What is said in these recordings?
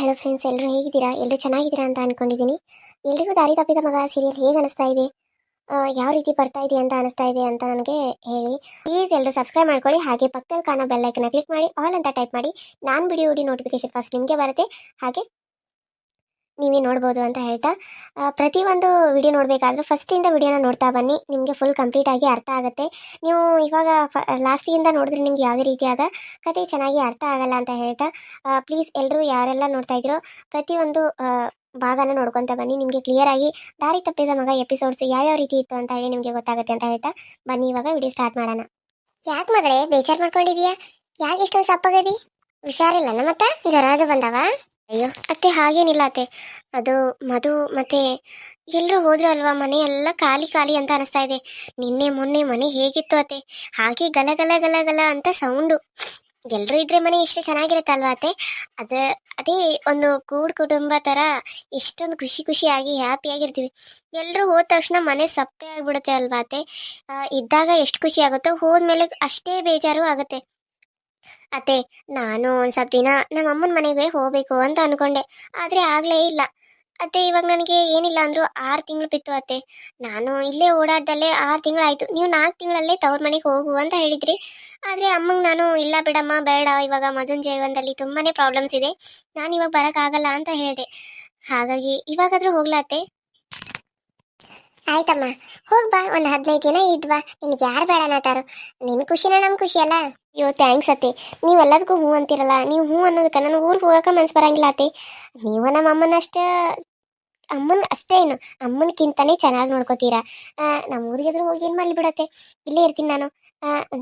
Hello friends ಎಲ್ಲರೂ ಹೇಗಿದ್ದೀರಾ? ಎಲ್ಲರೂ ಚೆನ್ನಾಗಿದ್ದೀರಾ ಅಂತ ಅನ್ಕೊಂಡಿದ್ದೀನಿ. ಎಲ್ರಿಗೂ ದಾರಿ ತಪ್ಪಿದ ಮಗ ಸೀರಿಯಲ್ ಹೇಗೆ ಅನಿಸ್ತಾ ಇದೆ? ಯಾವ ರೀತಿ ಬರ್ತಾ ಇದೆ ಅಂತ ಅನಿಸ್ತಾ ಇದೆ ಅಂತ ನನಗೆ ಹೇಳಿ. ಪ್ಲೀಸ್ ಎಲ್ಲರೂ ಸಬ್ಸ್ಕ್ರೈಬ್ ಮಾಡ್ಕೊಳ್ಳಿ. ಹಾಗೆ ಪಕ್ಕದಲ್ಲಿ ಕಾಣೋ ಬೆಲ್ಲೈಕನ್ನ ಕ್ಲಿಕ್ ಮಾಡಿ. ಆಲ್ ಅಂತ ಟೈಪ್ ಮಾಡಿ. ನಾನು ಬಿಡಿ ನೋಡಿ ನೋಟಿಫಿಕೇಶನ್ ಫಸ್ಟ್ ನಿಮಗೆ ಬರುತ್ತೆ. ಹಾಗೆ ನೀವೇ ನೋಡ್ಬೋದು ಅಂತ ಹೇಳ್ತಾ ಪ್ರತಿ ಪ್ರತಿಯೊಂದು ವಿಡಿಯೋ ನೋಡಬೇಕಾದ್ರೂ ಫಸ್ಟಿಂದ ವಿಡಿಯೋನ ನೋಡ್ತಾ ಬನ್ನಿ. ನಿಮಗೆ ಫುಲ್ ಕಂಪ್ಲೀಟ್ ಆಗಿ ಅರ್ಥ ಆಗುತ್ತೆ. ನೀವು ಇವಾಗ ಫ ಲಾಸ್ಟಿಂದ ನೋಡಿದ್ರೆ ನಿಮ್ಗೆ ಯಾವುದೇ ರೀತಿಯಾದ ಕತೆ ಚೆನ್ನಾಗಿ ಅರ್ಥ ಆಗಲ್ಲ ಅಂತ ಹೇಳ್ತಾ ಪ್ಲೀಸ್ ಎಲ್ಲರೂ ಯಾರೆಲ್ಲ ನೋಡ್ತಾ ಇದ್ದೀರೋ ಪ್ರತಿಯೊಂದು ಭಾಗನ ನೋಡ್ಕೊತ ಬನ್ನಿ. ನಿಮಗೆ ಕ್ಲಿಯರ್ ಆಗಿ ದಾರಿ ತಪ್ಪಿದ ಮಗ ಎಪಿಸೋಡ್ಸ್ ಯಾವ್ಯಾವ ರೀತಿ ಇತ್ತು ಅಂತ ಹೇಳಿ ನಿಮಗೆ ಗೊತ್ತಾಗುತ್ತೆ ಅಂತ ಹೇಳ್ತಾ, ಬನ್ನಿ ಇವಾಗ ವಿಡಿಯೋ ಸ್ಟಾರ್ಟ್ ಮಾಡೋಣ. ಯಾಕೆ ಮಗಳೇ ಬೇಜಾರು ಮಾಡ್ಕೊಂಡಿದೀಯಾ? ಯಾಕೆ ಇಷ್ಟೊಂದು ಸಪ್ಪಗದಿ? ಹುಷಾರಿಲ್ಲ ಮತ್ತೆ ಜ್ವರ ಅದು ಬಂದವ? ಅಯ್ಯೋ, ಅತ್ತೆ ಹಾಗೇನಿಲ್ಲ ಅತ್ತೆ. ಅದು ಮಧು ಮತ್ತೆ ಎಲ್ಲರೂ ಹೋದ್ರು ಅಲ್ವಾ ಮನೆ ಎಲ್ಲ ಖಾಲಿ ಖಾಲಿ ಅಂತ ಅನಿಸ್ತಾ ಇದೆ. ನಿನ್ನೆ ಮೊನ್ನೆ ಮನೆ ಹೇಗಿತ್ತು ಅತ್ತೆ? ಹಾಗೆ ಗಲ ಗಲ ಗಲ ಗಲ ಅಂತ ಸೌಂಡು. ಎಲ್ಲರೂ ಇದ್ರೆ ಮನೆ ಎಷ್ಟು ಚೆನ್ನಾಗಿರುತ್ತೆ ಅಲ್ವಾ ಅತ್ತೆ? ಅದ, ಅದೇ ಒಂದು ಕೂಡ್ ಕುಟುಂಬ ತರ ಎಷ್ಟೊಂದು ಖುಷಿ ಖುಷಿಯಾಗಿ ಹ್ಯಾಪಿಯಾಗಿರ್ತೀವಿ ಎಲ್ಲರೂ ಹೋದ ತಕ್ಷಣ ಮನೆ ಸಪ್ಪೆ ಆಗ್ಬಿಡುತ್ತೆ ಅಲ್ವಾ ಅತ್ತೆ? ಇದ್ದಾಗ ಎಷ್ಟು ಖುಷಿ ಆಗುತ್ತೋ, ಹೋದ್ಮೇಲೆ ಅಷ್ಟೇ ಬೇಜಾರು ಆಗುತ್ತೆ. ಅತ್ತೆ, ನಾನು ಒಂದ್ ಸ್ವಲ್ಪ ದಿನ ನಮ್ಮ ಅಮ್ಮನ ಮನೆಗೆ ಹೋಗ್ಬೇಕು ಅಂತ ಅನ್ಕೊಂಡೆ. ಆದ್ರೆ ಆಗ್ಲೇ ಇಲ್ಲ. ಅತ್ತೆ, ಇವಾಗ ನನಗೆ ಏನಿಲ್ಲ ಅಂದ್ರು ಆರು ತಿಂಗಳು ಬಿತ್ತು ಅತ್ತೆ. ನಾನು ಇಲ್ಲೇ ಓಡಾಡ್ದಲ್ಲೇ ಆರು ತಿಂಗಳಾಯ್ತು. ನೀವು ನಾಲ್ಕು ತಿಂಗಳಲ್ಲೇ ತವ್ರ ಮನೆಗೆ ಹೋಗು ಅಂತ ಹೇಳಿದ್ರಿ. ಆದ್ರೆ ಅಮ್ಮಂಗೆ ನಾನು, ಇಲ್ಲ ಬಿಡಮ್ಮ, ಬೇಡ, ಇವಾಗ ಮಜುನ್ ಜೀವನದಲ್ಲಿ ತುಂಬಾನೇ ಪ್ರಾಬ್ಲಮ್ಸ್ ಇದೆ. ನಾನು ಇವಾಗ ಬರೋಕ್ಕಾಗಲ್ಲ ಅಂತ ಹೇಳಿದೆ. ಹಾಗಾಗಿ ಇವಾಗಾದ್ರೂ ಹೋಗ್ಲಾತೆ ಆಯ್ತಮ್ಮ, ಹೋಗ್ ಬಾ, ಒಂದು ಹದಿನೈದು ದಿನ ಇದ್ವಾ ನಿನ್ಗೆ ಯಾರು ಬೇಡ ಅನ್ನತಾರು ನಿನ್ ಖುಷಿನ ನಮ್ ಖುಷಿ ಅಲ್ಲ? ಅಯ್ಯೋ ಥ್ಯಾಂಕ್ಸ್ ಅತ್ತೆ. ನೀವೆಲ್ಲದಕ್ಕೂ ಹ್ಞೂ ಅಂತಿರಲ್ಲ, ನೀವು ಹೂ ಅನ್ನೋದಕ್ಕೆ ನನಗೆ ಊರಿಗೆ ಹೋಗಕ್ಕೆ ಮನ್ಸು ಬರಂಗಿಲ್ಲ ಅತ್ತೆ. ನೀವು ನಮ್ಮ ಅಮ್ಮನಷ್ಟ, ಅಮ್ಮನ ಅಷ್ಟೇ ಏನು ಅಮ್ಮನಕ್ಕಿಂತನೇ ಚೆನ್ನಾಗಿ ನೋಡ್ಕೋತೀರಾ. ನಮ್ಮ ಊರಿಗಾದ್ರೂ ಹೋಗಿ ಏನು ಮಾಡಲಿ ಬಿಡತ್ತೆ? ಇಲ್ಲೇ ಇರ್ತೀನಿ ನಾನು.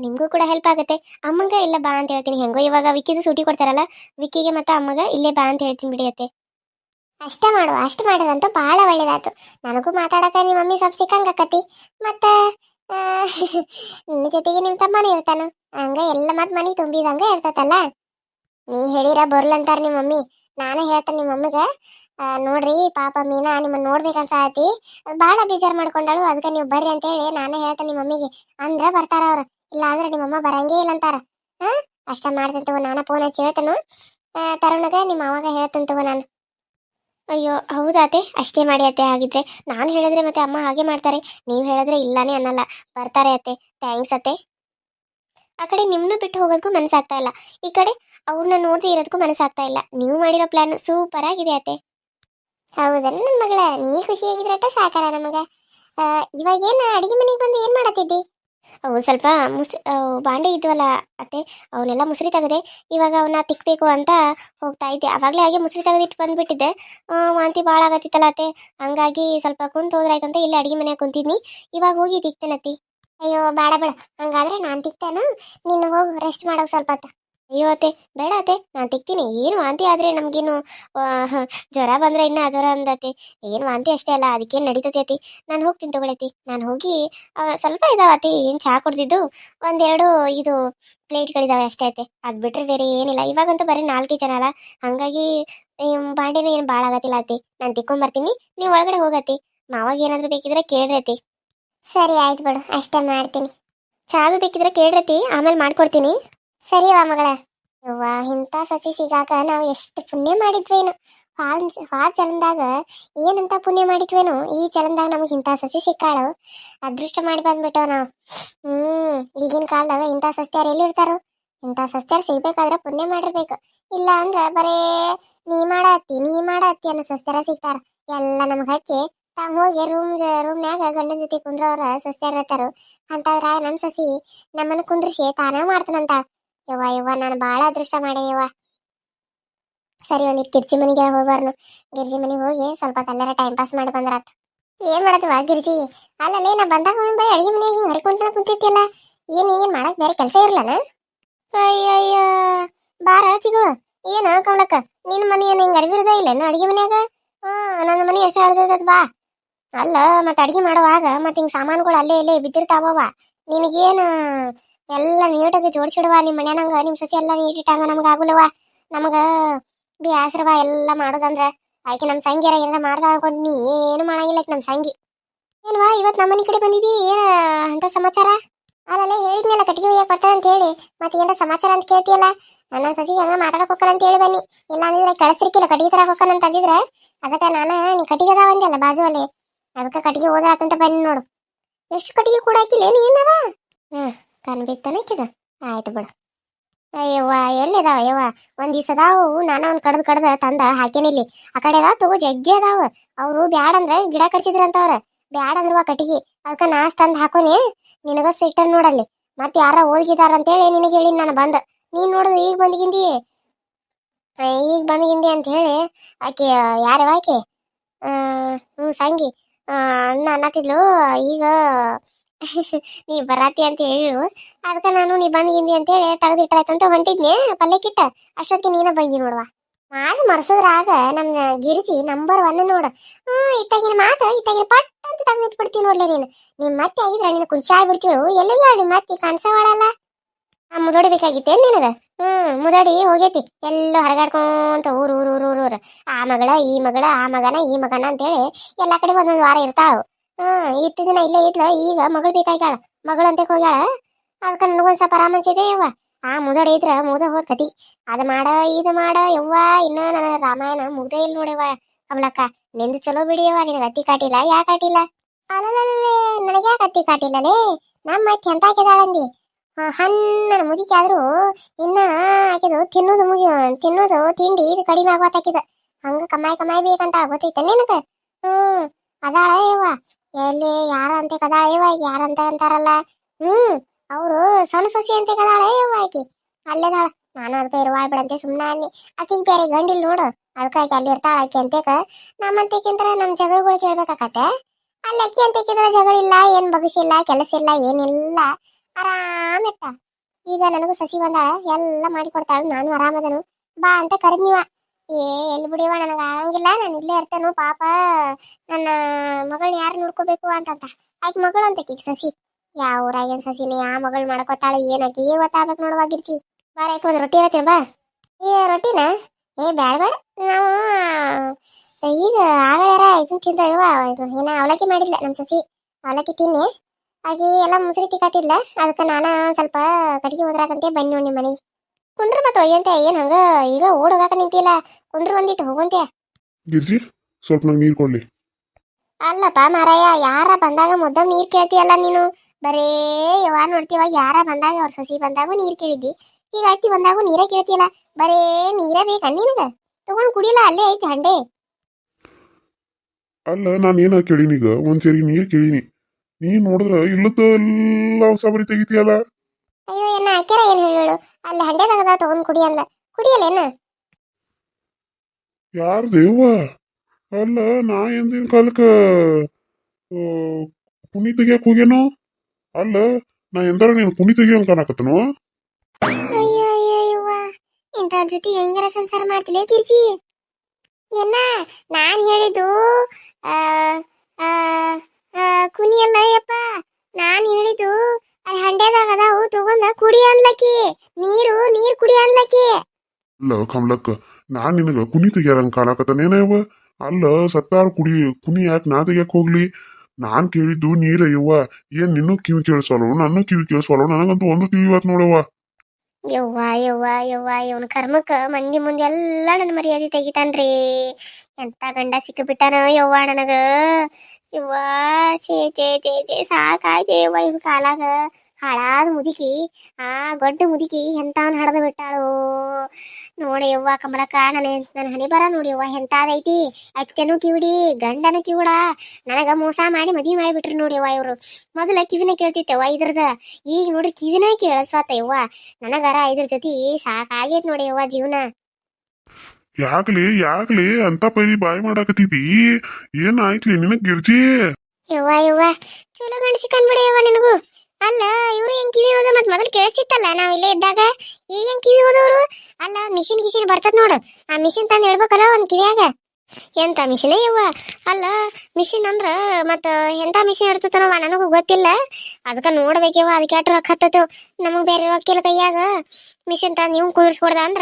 ನಿಮ್ಗೂ ಕೂಡ ಹೆಲ್ಪ್ ಆಗುತ್ತೆ. ಅಮ್ಮಂಗ ಇಲ್ಲ ಬಾ ಅಂತ ಹೇಳ್ತೀನಿ. ಹೆಂಗೋ ಇವಾಗ ವಿಕ್ಕಿದು ಸೂಟಿ ಕೊಡ್ತಾರಲ್ಲ, ವಿಕ್ಕಿಗೆ ಮತ್ತೆ ಅಮ್ಮಗ ಇಲ್ಲೇ ಬಾ ಅಂತ ಹೇಳ್ತೀನಿ ಬಿಡಿ ಅತ್ತೆ. ಅಷ್ಟ ಮಾಡು, ಅಷ್ಟು ಮಾಡೋದಂತೂ ಬಹಳ ಒಳ್ಳೇದಾಯ್ತು. ನನಗೂ ಮಾತಾಡಕ ನಿಮ್ಮ ಮಮ್ಮಿ ಸ್ವಲ್ಪ ಸಿಕ್ಕಂಗಾಕತಿ ಮತ್ತ ಜೊತೆಗೆ ನಿಮ್ಮ ತಮ್ಮನೂ ಇರ್ತಾನು. ಹಂಗ ಎಲ್ಲ ಮತ್ ಮನಿ ತುಂಬಿದಂಗ ಇರ್ತತಲ್ಲ? ನೀ ಹೇಳಿರ ಬರ್ಲಂತಾರ ನಿಮ್ಮ ಮಮ್ಮಿ. ನಾನು ಹೇಳ್ತೇನೆ ನಿಮ್ಮ ಮಮ್ಮಿಗೆ. ನೋಡ್ರಿ, ಪಾಪ ಮೀನಾ ನಿಮ್ಮನ್ನ ನೋಡ್ಬೇಕಂತ ಆತಿ ಭಾಳ ಬೇಜಾರ್ ಮಾಡ್ಕೊಂಡಳು ಅದಕ್ಕೆ ನೀವು ಬರ್ರಿ ಅಂತ ಹೇಳಿ ನಾನೇ ಹೇಳ್ತೇನೆ ನಿಮ್ಮ ಮಮ್ಮಿಗೆ. ಅಂದ್ರೆ ಬರ್ತಾರ ಅವ್ರು. ಇಲ್ಲ ಅಂದ್ರೆ ನಿಮ್ಮಮ್ಮ ಬರಂಗೇ ಇಲ್ಲ ಅಂತಾರ ಹಾಂ, ಅಷ್ಟ ಮಾಡ್ತೇನೆ ತಗೋ, ನಾನು ಫೋನ್ ಹಚ್ಚಿ ಹೇಳ್ತೇನು. ತರುಣಗ ನಿಮ್ಮ ಅವಾಗ ಹೇಳ್ತಂತವ ನಾನು. ಅಯ್ಯೋ ಹೌದಾತೆ ಅಷ್ಟೇ ಮಾಡಿ ಅತ್ತೆ ಆಗಿದ್ರೆ ನಾನು ಹೇಳಿದ್ರೆ ಮತ್ತೆ ಅಮ್ಮ ಹಾಗೆ ಮಾಡ್ತಾರೆ. ನೀವು ಹೇಳಿದ್ರೆ ಇಲ್ಲಾನೇ ಅನ್ನಲ್ಲ. ಬರ್ತಾರೆ ಅತ್ತೆ. ಥ್ಯಾಂಕ್ಸ್ ಅತ್ತೆ. ಆ ಕಡೆ ನಿಮ್ಮನ್ನು ಬಿಟ್ಟು ಹೋಗೋದಕ್ಕೂ ಮನಸ್ಸಾಗ್ತಾ ಇಲ್ಲ. ಈ ಕಡೆ ಅವ್ರನ್ನ ನೋಡದೆ ಇರೋದಕ್ಕೂ ಮನಸ್ಸಾಗ್ತಾ ಇಲ್ಲ. ನೀವು ಮಾಡಿರೋ ಪ್ಲಾನ್ ಸೂಪರ್ ಆಗಿದೆ ಅತ್ತೆ. ಹೌದಲ್ಲ ನನ್ನ ಮಗಳ? ನೀ ಖುಷಿಯಾಗಿದ್ರಟ ಸಾಕಲ್ಲ ನಮಗ. ಇವಾಗ ಏನು ಅಡಿಗೆ ಮನೆಗೆ ಬಂದು ಏನು ಮಾಡತ್ತಿದ್ದಿ? ಅವು ಸ್ವಲ್ಪ ಮುಸ್ ಬಾಂಡೆ ಇದ್ವಲ್ಲ ಅತ್ತೆ ಅವನ್ನೆಲ್ಲ ಮುಸ್ರಿ ತೆಗೆದೆ. ಇವಾಗ ಅವನ್ನ ತಿಕ್ಬೇಕು ಅಂತ ಹೋಗ್ತಾ ಇದ್ದೆ. ಅವಾಗಲೇ ಹಾಗೆ ಮುಸ್ರಿ ತೆಗೆದಿಟ್ಟು ಬಂದ್ಬಿಟ್ಟಿದ್ದೆ. ವಾಂತಿ ಭಾಳ ಆಗತ್ತಿತ್ತಲ್ಲ ಅತ್ತೆ. ಹಂಗಾಗಿ ಸ್ವಲ್ಪ ಕುಂತ ಹೋದ್ರಾಯ್ತಂತ ಇಲ್ಲಿ ಅಡಿಗೆ ಮನೆಯಾಗ ಕುಂತಿದ್ನಿ. ಇವಾಗ ಹೋಗಿ ತಿಕ್ತೇನತ್ತಿ. ಅಯ್ಯೋ ಬೇಡ ಬೇಡ. ಹಂಗಾದ್ರೆ ನಾನು ತಿಕ್ತೇನು? ನೀನು ಹೋಗಿ ರೆಸ್ಟ್ ಮಾಡೋಕೆ ಸ್ವಲ್ಪ ಹೊತ್ತು. ಅಯ್ಯೋ ಅತ್ತೆ ಬೇಡ ಅತ್ತೆ. ನಾನು ತಿಕ್ತೀನಿ. ಏನು ವಾಂತಿ ಆದರೆ ನಮಗೇನು ಜ್ವರ ಬಂದರೆ ಇನ್ನೂ ಜ್ವರ ಅಂದತಿ ಏನು ವಾಂತಿ ಅಷ್ಟೇ ಅಲ್ಲ ಅದಕ್ಕೇನು ನಡೀತತಿ ಅತಿ ನಾನು ಹೋಗ್ತೀನಿ ತಗೊಳತಿ ನಾನು ಹೋಗಿ ಸ್ವಲ್ಪ ಸ್ವಲ್ಪ ಇದಾವತಿ ಏನು ಚಹಾ ಕುಡ್ದಿದ್ದು? ಒಂದೆರಡು ಇದು ಪ್ಲೇಟ್ಗಳಿದಾವೆ ಅಷ್ಟೇ ಐತೆ ಅದು ಬಿಟ್ಟರೆ ಬೇರೆ ಏನಿಲ್ಲ. ಇವಾಗಂತೂ ಬರೀ ನಾಲ್ಕೇ ಜನ ಅಲ್ಲ. ಹಾಗಾಗಿ ಬಾಂಡೆನೂ ಏನು ಭಾಳ ಆಗತ್ತಿಲ್ಲ ಅತಿ ನಾನು ತಿಕ್ಕೊಂಬರ್ತೀನಿ ನೀವು ಒಳಗಡೆ ಹೋಗತ್ತೆ ಮಾವಾಗ ಏನಾದರೂ ಬೇಕಿದ್ರೆ ಕೇಳ್ರತಿ ಸರಿ ಆಯ್ತು ಬಿಡು. ಅಷ್ಟೇ ಮಾಡ್ತೀನಿ. ಚಹಾದು ಬೇಕಿದ್ರೆ ಕೇಳ್ರತಿ ಆಮೇಲೆ ಮಾಡ್ಕೊಡ್ತೀನಿ. ಸರಿ ವಾ ಮಗಳ. ಯವ್ವ, ಇಂಥ ಸಸಿ ಸಿಗಾಕ ನಾವು ಎಷ್ಟು ಪುಣ್ಯ ಮಾಡಿದ್ವೇನು. ಹಾಲ್ ಹಾ ಚಲಂದಾಗ ಏನಂತ ಪುಣ್ಯ ಮಾಡಿದ್ವೇನು, ಈ ಚಲಂದಾಗ ನಮಗೆ ಇಂಥ ಸಸಿ ಸಿಕ್ಕಾಳು. ಅದೃಷ್ಟ ಮಾಡಿ ಬಂದ್ಬಿಟ್ಟವ ನಾವು. ಹ್ಮ್, ಈಗಿನ ಕಾಲದಾಗ ಇಂಥ ಸಸ್ಯಾರು ಎಲ್ಲಿರ್ತಾರೋ. ಇಂಥ ಸಸ್ಯಾರು ಸಿಗ್ಬೇಕಾದ್ರೆ ಪುಣ್ಯ ಮಾಡಿರ್ಬೇಕು. ಇಲ್ಲ ಅಂದ್ರೆ ಬರೇ, ನೀ ಮಾಡತ್ತಿ ನೀ ಮಾಡತ್ತಿ ಅನ್ನೋ ಸಸ್ಯಾರ ಸಿಗ್ತಾರ. ಎಲ್ಲ ನಮ್ಗೆ ಹಚ್ಚಿ ತಾವು ಹೋಗಿ ರೂಮ್ ರೂಮ್ನ್ಯಾಗ ಗಂಡನ ಜೊತೆ ಕುಂದ್ರವ್ರ ಸಸ್ಯಾರ ಇರ್ತಾರ ಅಂತವ್ರ ನಮ್ಮ ಸಸಿ ನಮ್ಮನ್ನ ಕುಂದ್ರಿಸಿ ತಾನ ಮಾಡ್ತಾನಂತ ಯವ್ವ ಯವ್ವ, ನಾನು ಭಾಳ ಅದೃಷ್ಟ ಮಾಡೇನಿವ ಸರಿ, ಒಂದು ಗಿರ್ಜಿ ಮನೆಗೆ ಹೋಗ್ಬಾರ್ನು. ಗಿರ್ಜಿ ಮನೆಗೆ ಹೋಗಿ ಸ್ವಲ್ಪ ಕಲ್ಲರ ಟೈಮ್ ಪಾಸ್ ಮಾಡಿ ಬಂದ್ರಾತ್. ಏನ್ ಮಾಡತ್ವಾ ಗಿರ್ಜಿ? ಅಲ್ಲಲ್ಲೇ ನಾ ಬಂದಾಗ ಬೈ ಬರೀ ಅಡಿಗೆ ಮನೆಗೆ ಹಿಂಗೆ ಹರ್ಕೊಂತ ಕುಂತಿದ್ದಿಲ್ಲ ಏನ್ ಏನ್ ಮಾಡಕ್ ಬೇರೆ ಕೆಲಸ ಇರಲ್ಲನ ಅಯ್ಯಯ್ಯ, ಬಾರ ಚಿಗು. ಏನ ಕವಳಕ್ಕ ನಿನ್ನ ಮನೆ ಏನು ಹಿಂಗೆ ಅರಿವಿರದ ಇಲ್ಲೇನ ಅಡಿಗೆ ಮನ್ಯಾಗ? ಹಾ, ನನ್ನ ಮನೆ ಎಷ್ಟು ಅರ್ಧದ ಬಾ. ಅಲ್ಲ, ಮತ್ತೆ ಅಡಿಗೆ ಮಾಡುವಾಗ ಮತ್ತೆ ಹಿಂಗೆ ಸಾಮಾನುಗಳು ಅಲ್ಲೇ, ಇಲ್ಲೇ ಬಿದ್ದಿರ್ತಾವವ ನಿನಗೇನು ಎಲ್ಲ ನೀಟಾಗಿ ಜೋಡಿಸಿಡುವ ನಿಮ್ಮ ಮನ್ಯಾನಂಗ ನಿಮ್ಮ ಸಸಿ ಎಲ್ಲ ನೀಟಿಟ್ಟಂಗ ನಮ್ಗೆ ಆಗಲವ್ವ. ನಮಗೆ ಬಿ ಬ್ಯಾಸ್ರವ ಎಲ್ಲ ಮಾಡೋದಂದ್ರೆ. ಆಯ್ಕೆ ನಮ್ಮ ಸಂಗಿಯರ ಎಲ್ಲ ಅನ್ಕೊಂಡ್ ನೀ ಏನು ಮಾಡಂಗಿಲ್ಲ ನಮ್ಮ ಸಂಗಿ. ಏನ್ವಾ ಇವತ್ತು ನಮ್ಮ ಮನೆ ಕಡೆ ಬಂದಿದ್ದಿ ಏನ ಅಂತ ಸಮಾಚಾರ? ಅಲ್ಲಲ್ಲ ಹೇಳಿದ್ನಲ್ಲ, ಕಟ್ಟಿಗೆ ಹೋಗಿ ಕೊಡ್ತಾರೆ ಅಂತ ಹೇಳಿ ಮತ್ತೆ ಏನಾರ ಸಮಾಚಾರ ಅಂತ ಕೇಳ್ತಿಯಲ್ಲ? ನನ್ನ ಸಸಿ ಹಂಗ ಮಾತಾಡಕ್ ಹೋಗ್ತಾರ ಅಂತ ಹೇಳಿ ಬನ್ನಿ. ಇಲ್ಲ ಅಂದಿದ್ರೆ ಕಳಿಸ್ತಿರ್ಕಿಲ್ಲ, ಕಟ್ಟಿಗೆ ತರ ಹೋಗ್ತಾನ ಅಂತ ಅಂದಿದ್ರೆ. ಅದಕ್ಕೆ ನಾನು, ನೀ ಕಟ್ಟಿಗೆ ಅದಾವ ಅಂದಲ್ಲ ಬಾಜು ಅಲ್ಲಿ ಅದಕ್ಕೆ ಕಟ್ಟಿಗೆ ಹೋದ್ರಾತಂತ ಬನ್ನಿ ನೋಡು. ಎಷ್ಟು ಕಟ್ಟಿಗೆ ಕೂಡ ಹಾಕಿಲ್ಲ, ಏನು ಏನಾರ? ಹ್ಮ್. ಕಣ್ ಬಿತ್ತನಕ್ಕಿದ ಆಯ್ತು ಬಿಡು. ಅಯ್ಯವ್ವ ಎಲ್ಲಿದಾವ ಯವ್ವ? ಒಂದ್ ದಿವಸ ಅದಾವು, ನಾನು ಅವ್ನ ಕಡ್ದು ಕಡ್ದ ತಂದ ಹಾಕೇನಿಲ್ಲಿ ಆ ಕಡೆ ಅದಾವ ತಗೋ ಜಗ್ಗಿ ಅದಾವ. ಅವ್ರು ಬ್ಯಾಡಂದ್ರೆ ಗಿಡ ಕಡ್ಸಿದ್ರಂತವ್ರ ಬ್ಯಾಡಂದ್ರವ ಕಟ್ಟಿಗೆ. ಅದಕ್ಕೆ ನಾಸ್ ತಂದ್ ಹಾಕೋನಿ. ನಿನಗ ಸಿಟ್ಟ ನೋಡಲ್ಲಿ. ಮತ್ತೆ ಯಾರ ಓದ್ಗಿದಾರ ಅಂತೇಳಿ ನಿನಗೆ ಹೇಳಿ ನಾನು ಬಂದ. ನೀನ್ ನೋಡಿದ ಈಗ ಬಂದ್ಗಿಂದಿ? ಈಗ ಬಂದ್ಗಿಂದಿ ಅಂತ ಹೇಳಿ ಆಕೆ ಯಾರವ ಆಕೆ? ಹ್ಞೂ ಸಂಗಿ. ಅಣ್ಣ ಅನ್ನತ್ತಿದ್ಲು ಈಗ ನೀ ಬರಾತಿ ಅಂತ ಹೇಳು. ಅದಕ್ಕೆ ನಾನು ನೀ ಬಂದಿಗಿಂದಿ ಅಂತೇಳಿ ತೆಗೆದಿಟ್ಟಾಯ್ತಂತ ಹೊಂಟಿದ್ನೆ. ಪಲ್ಯಕ್ಕಿಟ್ಟ ಅಷ್ಟೊತ್ತಿಗೆ ನೀನ ಬಂದಿ ನೋಡುವ. ಮಾತು ಮರ್ಸೋದ್ರಾಗ ನಮ್ಮ ಗಿರಿಜಿ ನಂಬರ್ ಒನ್ ನೋಡು. ಹ್ಮ್, ಇತ್ತಾಗಿನ ಮಾತು, ಇತ್ತಾಗಿನ ಪಟ್ ಅಂತ ತೆಗೆದಿಟ್ಬಿಡ್ತೀನಿ ನೋಡ್ಲೆ ನೀನು. ನಿಮ್ಮ ಮತ್ತೆ ಆಗಿದ್ರ ನೀನು ಕುಂಚಾಳ್ ಬಿಡ್ತೀಳು. ಎಲ್ಲಿಗೆ ನಿಮ್ಮ ಮತ್ತೆ ಕನ್ಸವಾಳಲ್ಲ? ಆ ಮುದೋಡಿ ಬೇಕಾಗಿತ್ತೇನು ನಿನಗ? ಹ್ಮ್, ಮುದೋಡಿ ಹೋಗೈತಿ. ಎಲ್ಲೋ ಹರಗಾಡ್ಕೊಂತ ಊರು ಊರು ಊರು ಊರು ಊರು. ಆ ಮಗಳ, ಈ ಮಗಳ, ಆ ಮಗನ, ಈ ಮಗನ ಅಂತೇಳಿ ಎಲ್ಲಾ ಕಡೆ ಒಂದೊಂದು ವಾರ ಇರ್ತಾಳು. ಹ್ಮ್ ಇಟ್ಟು ದಿನ ಇಲ್ಲೇ ಇದ್ಲ, ಈಗ ಮಗಳು ಬೇಕಾಗ್ಯಾಳ ಮಗಳಂತೆ ಹೋಗ್ಯಾಳ. ಅದಕ್ಕೆ ನನಗೊಂದು ಸ್ವಲ್ಪ ಆರಾಮನ್ಸಿದೆ ಯವ್ವ. ಆ, ಮುದಡೆ ಇದ್ರ ಮುದ ಹೋದ್ ಕತಿ. ಅದು ಮಾಡ, ಇದು ಮಾಡ ಯವ್ವ, ಇನ್ನ ನನ್ನ ರಾಮಾಯಣ ಮುಗ್ದೇ ಇಲ್ಲ ನೋಡವ್ವ ಕಮಲಕ್ಕ, ನಿಂದು ಚಲೋ ಬಿಡಿಯವ್ವ ನಿನಗೆ ಅತ್ತಿ ಕಾಟಿಲ್ಲ, ಯಾಕೆ ಕಾಟಿಲ್ಲ? ಅಲ್ಲಲ್ಲೇ, ನನಗೆ ಯಾಕೆ ಅತ್ತಿ ಕಾಟಿಲ್ಲಲೇ? ನಮ್ಮ ಅತ್ತಿ ಹಾಕಿದಾಳಂದಿ ಹಣ್ಣನ ಮುದಿಕೆ ಆದರೂ ಇನ್ನ ಹಾಕಿದು ತಿನ್ನೋದು ಮುಗಿ ತಿನ್ನೋದು ತಿಂಡಿ ಇದು ಕಡಿಮೆ ಆಗೋತ್ ಆಕಿದ ಹಂಗ ಕಮ್ಮಾಯಿ ಕಮಾಯಿ ಬೇಕಂತ ಗೊತ್ತೈತೆ ನಿನಗೆ? ಹ್ಮ್, ಅದಾಳ ಯವ್ವ. ಎಲ್ಲಿ ಯಾರ ಅಂತ ಕದಾಳ ಇವಾಗಿ ಯಾರಂತ ಅಂತಾರಲ್ಲ? ಹ್ಮ್, ಅವರು ಸಣ್ಣ ಸೊಸಿ ಅಂತ ಕದಾಳ ಇವಾಗಿ ಆಕಿ ಅಲ್ಲೇದಾಳ ನಾನು ಅದಕ್ಕೆ ಇರುವಾಳ್ ಬಿಡಂತೆ ಸುಮ್ಮನೆ ಅನ್ನಿ. ಆಕಿಗೆ ಬೇರೆ ಗಂಡಿಲ್ ನೋಡು. ಅದಕ್ಕೆ ಆಕಿ ಅಲ್ಲಿ ಇರ್ತಾಳ ಆಕಿ ಅಂತೇಕ ನಮ್ಮಂತಕ್ಕಿಂತ ನಮ್ ಜಗಳಗಳು ಕೇಳ್ಬೇಕಾಕತ್ತೆ. ಅಲ್ಲಿ ಅಕ್ಕಿ ಅಂತಕ್ಕಿದ್ರೆ ಜಗಳಿಲ್ಲ, ಏನ್ ಬಗಸಿಲ್ಲ ಕೆಲಸ ಇಲ್ಲ ಏನಿಲ್ಲ. ಆರಾಮ ಇರ್ತಾಳ. ಈಗ ನನಗೂ ಸಸಿ ಬಂದಾಳ. ಎಲ್ಲ ಮಾಡಿ ಕೊಡ್ತಾಳು. ನಾನು ಆರಾಮದನು ಬಾ ಅಂತ ಕರೆದ್ನಿವ. ಏ, ಎಲ್ಲಿ ಬಿಡಿವ ನನಗೆ ಆಗಂಗಿಲ್ಲ. ನಾನು ಇಲ್ಲೇ ಇರ್ತೇನೋ, ಪಾಪ. ನನ್ನ ಮಗಳನ್ನ ಯಾರು ನೋಡ್ಕೋಬೇಕು ಅಂತಂತ. ಆಕಿ ಮಗಳು ಅಂತ ಈಗ ಸಸಿ. ಯಾವ ಊರಾಗೇನ್ ಸಸಿನ, ಆ ಮಗಳು ಮಾಡ್ಕೋತಾಳೆ ಏನಾಕಿ ಏ, ಗೊತ್ತಾಗ್ಬೇಕು ನೋಡುವಾಗಿರ್ತಿ ಬಾರ ಯಾಕೆ ಒಂದು ರೊಟ್ಟಿ ಇರತ್ತೆ ಬಾ. ಏ, ರೊಟ್ಟಿನ? ಏ ಬೇಡ ಬೇಡ ನಾವು ಈಗ ಆಗಳಾರ ಇದನ್ನ ತಿಂದವ ಏನ ಅವಲಕ್ಕಿ ಮಾಡಿದ್ಲ ನಮ್ಮ ಸಸಿ. ಅವಲಕ್ಕಿ ತಿನ್ನಿ. ಹಾಗೆ ಎಲ್ಲ ಮುಸುರಿ ತಿಕ್ಕಾತಿದ್ಲ. ಅದಕ್ಕೆ ನಾನು ಸ್ವಲ್ಪ ಕಟ್ಟಿಗೆ ಹೋದ್ರಾಕಂತೆ ಬನ್ನಿ ನೋಡಿ ಮನೆಗೆ. ಕುಂದ್ರ ಮತ್ತೆ ಒಯ್ಯಂತೆ ಏನ್ ಹಂಗ ಈಗ ಓಡೋಗಾಕ ನಿಂತಿಲ್ಲ ಕುಂದ್ರ ಒಂದಿಟ್ಟು ಹೋಗಂತೆ ಗಿರ್ಜಿ ಸ್ವಲ್ಪ ನಂಗೆ ನೀರು ಕೊಡ್ಲಿ. ಅಲ್ಲಪ್ಪ ಮಾರಾಯ ಯಾರ ಬಂದಾಗ ಮೊದ್ದ ನೀರ್ ಕೇಳ್ತೀಯಲ್ಲ ನೀನು? ಬರೇ ಯವ್ವ ನೋಡ್ತೀವ ಯಾರ ಬಂದಾಗ ಅವ್ರ ಸಸಿ ಬಂದಾಗೂ ನೀರ್ ಕೇಳಿದ್ದಿ. ಈಗ ಅತ್ತಿ ಬಂದಾಗೂ ನೀರೇ ಕೇಳ್ತಿಯಲ್ಲ ಬರೇ ನೀರೇ ಬೇಕ ನಿನಗ? ತಗೊಂಡ್ ಕುಡಿಲ್ಲ ಅಲ್ಲೇ ಐತಿ ಹಂಡೆ. ಅಲ್ಲ ನಾನು ಏನ ಈಗ ಒಂದ್ ಸೇರಿ ನೀರ್ ಕೇಳೀನಿ. ನೀ ನೋಡಿದ್ರ ಇಲ್ಲದ ಎಲ್ಲ ಸಬರಿ ತೆಗಿತೀಯಲ್ಲ? ಅಯ್ಯೋ ಏನ ಹಾಕ್ಯಾರ ಏನ್ ಹೇಳು ಅಲ್ಲಿ ಹಂಡೆ ತಗದ ಕುಡಿ ಕುಡಿಯಲ್ಲ ಕುಡಿಯಲ್ಲೇನ ಯಾರ ದೇವ ಅಲ್ಲ ನಾ ಎಂದಿನ ಕಾಲಕ್ಕ ಕುಣಿ ತೆಗಿಯಕ್ ಹೋಗೇನೋ ಅಲ್ಲ ನಾ ಎಂದಾರ ನೀನು ಕುಣಿ ತೆಗಿಯೋ ಕಾಣಕತ್ತನು ಅಯ್ಯೋ ಅಯ್ಯೋ ಅಯ್ಯವ್ವ. ಇಂಥವ್ರ ಜೊತೆ ಹೆಂಗಾರ ಸಂಸಾರ ಮಾಡ್ತಿಲೇ ಕಿರ್ಜಿ ಎನ್ನ ನಾನ್ ಹೇಳಿದ್ದು ಆ, ಆ, ಆ, ಕುಣಿಯಲ್ಲ ಯಪ್ಪ ನಾನ್ ಹೇಳಿದ್ದು ಅಲ್ಲಿ ಹಂಡೆದಾಗ ಅದಾವು ತಗೊಂಡ ಕುಡಿ ಅನ್ಲಕ್ಕಿ. ನೀರು ನೀರ್ ಕುಡಿ ಅನ್ಲಕ್ಕಿ. ಅಲ್ಲ ಕಮಲಕ್ಕ ನಾನ್ ನಿನಗ ಕುಣಿ ತೆಗಿಯಾರಂಗ್ ಕಾಣಕತ್ತನೇನವ ಅಲ್ಲ ಸತ್ತಾರ ಕುಡಿ ಕುಣಿ ಯಾಕೆ ನಾ ತೆಗಿಯಕ್ ಹೋಗ್ಲಿ? ನಾನ್ ಕೇಳಿದ್ದು ನೀರ ಯವ್ವ ಏನ್ ನಿನ್ನೂ ಕಿವಿ ಕೇಳಿಸೋಲ್ಲ? ನನ್ನ ಕಿವಿ ಕೇಳಿಸೋಲ್ಲ? ನನಗಂತೂ ಒಂದು ತಿಳಿವತ್ ನೋಡವ್ವ. ಯವ್ವ ಯವ್ವ ಯವ್ವ ಇವನ ಕರ್ಮಕ್ಕ ಮಂದಿ ಮುಂದೆ ಎಲ್ಲ ನನ್ನ ಮರ್ಯಾದೆ ತೆಗಿತಾನ್ರಿ. ಎಂತ ಗಂಡ ಸಿಕ್ಕಿಬಿಟ್ಟಾನ ಯವ್ವ ನನಗ? ಯವ್ವ ಸೇ ಚೇ ಚೇ ಚೇ ಸಾಕಾಯ್ತೆ ಯವ್ವ ಇವ್ನ ಕಾಲಾಗ. ಹಾಳಾದ ಮುದುಕಿ ಆ ಗೊಡ್ಡ ಮುದುಕಿ ಎಂತಾನ್ ಹಡದ ಬಿಟ್ಟಾಳು? ನೋಡಿ ಯವ್ವ ಕಮಲಕ್ಕ ನನ್ನ ನನ್ನ ಹನಿ ಬರ ನೋಡಿ ಯವ್ವ ಎಂತಾದೈತಿ ಅಚ್ಕೆನು ಕಿವಿಡಿ ಗಂಡನ ಕಿವಿಡ? ನನಗ ಮೋಸ ಮಾಡಿ ಮದ್ವಿ ಮಾಡಿಬಿಟ್ರು ನೋಡಿ ಯವ್ವ ಇವ್ರು. ಮೊದಲ ಕಿವಿನ ಕೇಳ್ತಿತ್ತವ್ವ ಇದ್ರದ. ಈಗ ನೋಡ್ರಿ ಕಿವಿನ ಕೇಳಿಸ್ವಾತ ಯವ್ವ. ನನಗರ ಇದ್ರ ಜೊತೆ ಸಾಕಾಗೈತ್ ನೋಡಿ ಯವ್ವ ಜೀವನ. ಯಾಕ್ಲಿ ಯಾಕ್ಲಿ ಅಂತ ಪರಿ ಬಾಯ್ ಮಾಡಾಕತ್ತಿದಿ ಏನ್ ಆಯ್ತ್ಲಿ ನಿನಗ್ ಗಿರ್ಜಿ? ಯವ್ವ ಯವ್ವ ಚಲೋ ಗಂಡ ಸಿಕ್ಕನ್ಬಿಡ ಯವ್ವ ನಿನಗೂ. ಅಲ್ಲ, ಇವ್ರು ಹೆಂಗ್ ಕಿವಿ ಹೋದ ಮತ್ ಮೊದಲು ಕೇಳಿಸ್ತಿತ್ತಲ್ಲ, ನಾವ್ ಇಲ್ಲೇ ಇದ್ದಾಗ? ಈಗ ಹೆಂಗ್ ಕಿವಿ ಹೋದವ್ರು? ಅಲ್ಲ, ಮಿಷಿನ್ ಗಿಷಿನ್ ಬರ್ತದ ನೋಡು. ಆ ಮಿಷಿನ್ ತಂದ್ ಹೇಳ್ಬೇಕಲ್ಲ ಒಂದ್ ಕಿವಿಯಾಗ? ಎಂತ ಮಿಷಿನ್ ಯವ್ವ? ಅಲ್ಲ, ಮಿಷಿನ್ ಅಂದ್ರ ಮತ್ತ ಎಂತ ಮಿಷಿನ್ ಇರ್ತತನವ ನನಗೂ ಗೊತ್ತಿಲ್ಲ. ಅದಕ್ಕ ನೋಡ್ಬೇಕವ್ವ ಅದಕ್ಕೆ ಎಟ್ ರೊಕ್ಕ ಹತ್ತತು ನಮಗ್ ಬೇರೆ ರೊಕ್ಕಿಲ್ಲ ಕೈಯಾಗ. ಮಿಷಿನ್ ತಂದ್ ನೀವು ಕುದಿರ್ಸ್ಕೊಡ್ದ ಅಂದ್ರ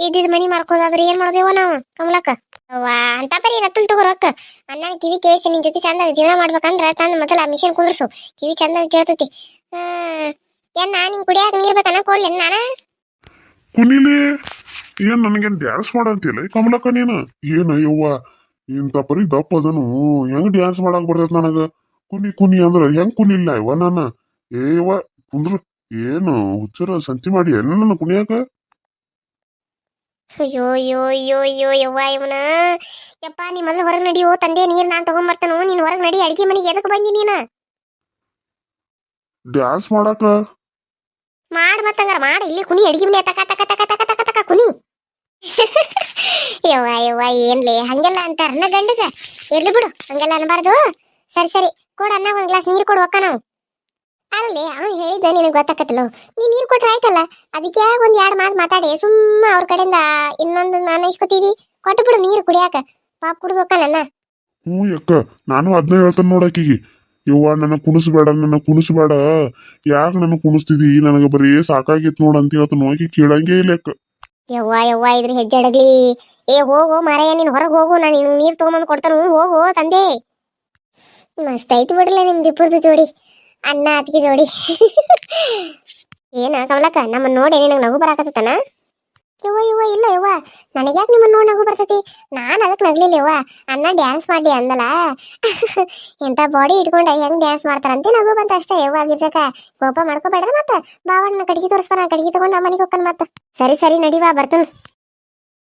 ಇದ್ದಿದ್ ಮನಿ ಮಾರ್ಕೋದಾದ್ರೆ ಏನ್ ಮಾಡೋದೇವ ನಾವು, ಕಮಲಕ್ಕ? ಅವ್ವ, ಅಂತ ಬರೀ ರತ್ತಲ್ ತಗೋ ರೊಕ್ಕ. ಅನ್ನ ಕಿವಿ ಕೇಳಿಸಿ ನಿನ್ ಜೊತೆ ಚಂದ ಜೀವನ ಮಾಡ್ಬೇಕಂದ್ರ ತಂದ್ ಮೊದಲ ಮಿಷನ್ ಕುಂದ್ರಸು. ಕಿವಿ ಚಂದ ಕೇಳ್ತತಿ. ಏನ್ ನಾ ನಿಂಗೆ ಕುಡಿಯಾಕ ನೀರ್ ಬೇಕನ್ನ ಕೊಡ್ಲಿ ನಾನ? ಕುನಿಲಿ, ಏನ್ ನನಗೇನ್ ಡ್ಯಾನ್ಸ್ ಮಾಡಂತಿಲ್ಲ ಕಮಲಕ್ಕ ನೀನು? ಏನು ಯವ್ವ, ಇಂತ ಪರಿ ದಪ್ಪ ಅದನು. ಹೆಂಗ್ ಡ್ಯಾನ್ಸ್ ಮಾಡಕ್ ಬರ್ತೈತ್ ನನಗ? ಕುನಿ ಕುನಿ ಅಂದ್ರ ಹೆಂಗ್ ಕುನಿಲ್ಲ ಇವ ನಾನ? ಏವ ಕುಂದ್ರ, ಏನು ಹುಚ್ಚರ ಸಂತಿ ಮಾಡಿ ಏನ ನನ್ನ ಕುಣಿಯಾಕ? ಅಯ್ಯೋ ಅಯ್ಯೋ ಅಯ್ಯೋ ಅಯ್ಯೋ ಯವ್ವ ಇವನ. ಯಪ್ಪ ನೀ ಮೊದಲು ಹೊರಗೆ ನಡಿಯೋ ತಂದೆ ನೀರು ನಾನು ತಗೊಂಬರ್ತಾನು. ನೀನು ಹೊರಗೆ ನಡಿ ಅಡಿಗೆ ಮನೆಗೆ ಎದಕ್ಕೆ ಬಂದಿ ನೀನು? ಡ್ಯಾನ್ಸ್ ಮಾಡಾಕ? ಮಾಡ್ ಮತ್ತಂಗಾರ ಮಾಡ. ಇಲ್ಲಿ ಕುನಿ ಅಡಿಗೆ ಮನೆ ತಕ ತಕ ತಕ ತಕ ತಕ ತಕ ಕುನಿ ಯವ್ವ ಯವ್ವ ಏನ್ಲಿ ಹಂಗೆಲ್ಲ ಅಂತಾರನ ಗಂಡಗ ಇರ್ಲಿ ಬಿಡು ಹಂಗೆಲ್ಲ ಅನ್ಬಾರ್ದು. ಸರಿ ಸರಿ ಕೊಡು ಅನ್ನ ಒಂದ್ ಗ್ಲಾಸ್ ನೀರು ಕೊಡು ಒಕ್ಕ ನಾವು. ಅಲ್ಲಿ ಅವ್ನು ಹೇಳಿದ್ದ ನಿನಗೆ ಗೊತ್ತಾಕತ್ತಲ್ಲ? ನೀ ನೀರು ಕೊಟ್ರೆ ಆಯ್ತಲ್ಲ? ಅದಕ್ಕೆ ಒಂದ್ ಎರಡು ಮಾತು ಮಾತಾಡಿ ಸುಮ್ಮ ಅವ್ರ ಕಡೆಯಿಂದ ಇನ್ನೊಂದು ನಾನು ಇಸ್ಕೊತೀವಿ ಕೊಟ್ಟು ಬಿಡು ನೀರು ಕುಡಿಯಾಕ. ಪಾಪ ಕುಡ್ದು ನನ್ನ. ಹ್ಞೂ ಅಕ್ಕ ನಾನು ಅದನ್ನ ಹೇಳ್ತಾನೆ ನೋಡಕ್ಕಿಗಿ ಯವ್ವ ನನ್ನ ಕುಣಿಸ್ಬೇಡ ನನ್ನ ಕುಣಿಸ್ಬೇಡ. ಯಾಕೆ ನನ್ನ ಕುಣಿಸ್ತಿದಿ? ನನಗೆ ಬರೀ ಸಾಕಾಗಿತ್ತು ನೋಡು ಅಂತ ಹೇಳ್ತಾನೆ ಹೋಗಿ ಕೇಳಂಗೆ ಇಲ್ಲ ಅಕ್ಕ ಯವ್ವ ಯವ್ವ ಇದ್ರ ಹೆಜ್ಜೆ ಅಡಗ್ಲಿ. ಏ ಹೋಗು ಮಾರಯ್ಯ ನೀನ್ ಹೊರಗೆ ಹೋಗು ನಾನು ನೀರು ತಗೊಂಬಂದು ಕೊಡ್ತಾನು. ಹೋಗೋ ತಂದೆ. ಮಸ್ತ್ ಐತಿ ಬಿಡ್ರಲ್ಲ ನಿಮ್ದು ಇಬ್ಬರದು ಜೋಡಿ. ಅನ್ನ ಅತ್ತಿಗೆ ಜೋಡಿ. ಏನ ಕಮಲಕ್ಕ ನಮ್ಮನ್ನ ನೋಡಿ ನಿನಗೆ ನಗು ಬರಾಕತ್ತನ ಯವ್ವ ಯವ್ವ, ಇಲ್ಲ ಯವ್ವ. ನನಗ್ಯಾಕೆ ನಿಮ್ಮನ್ನ ನೋಡಿ ನಗು ಬರ್ತೈತಿ? ನಾನು ಅದಕ್ಕೆ ನಗ್ಲಿಲ್ಲ ಯವ್ವ. ಅನ್ನ ಡ್ಯಾನ್ಸ್ ಮಾಡ್ಲಿ ಅಂದಲ್ಲ ಎಂತ ಬಾಡಿ ಇಟ್ಕೊಂಡ ಹೆಂಗ್ ಡ್ಯಾನ್ಸ್ ಮಾಡ್ತಾರಂತೆ ನಗು ಬಂತ ಅಷ್ಟೇ ಯವ್ವ ಗಿರ್ಜಕ ಕೋಪ ಮಾಡ್ಕೋಬೇಡ ಮತ್ತ? ಬಾವಣ್ಣ ಕಡಿಗೆ ತೋರಿಸ್ಬಾರ ಕಡಿಗೆ ತಗೊಂಡ ಮನೆಗೆ ಹೋಗ್ತಾನ ಮತ್ತ. ಸರಿ ಸರಿ ನಡಿವಾ ಬರ್ತಾನ.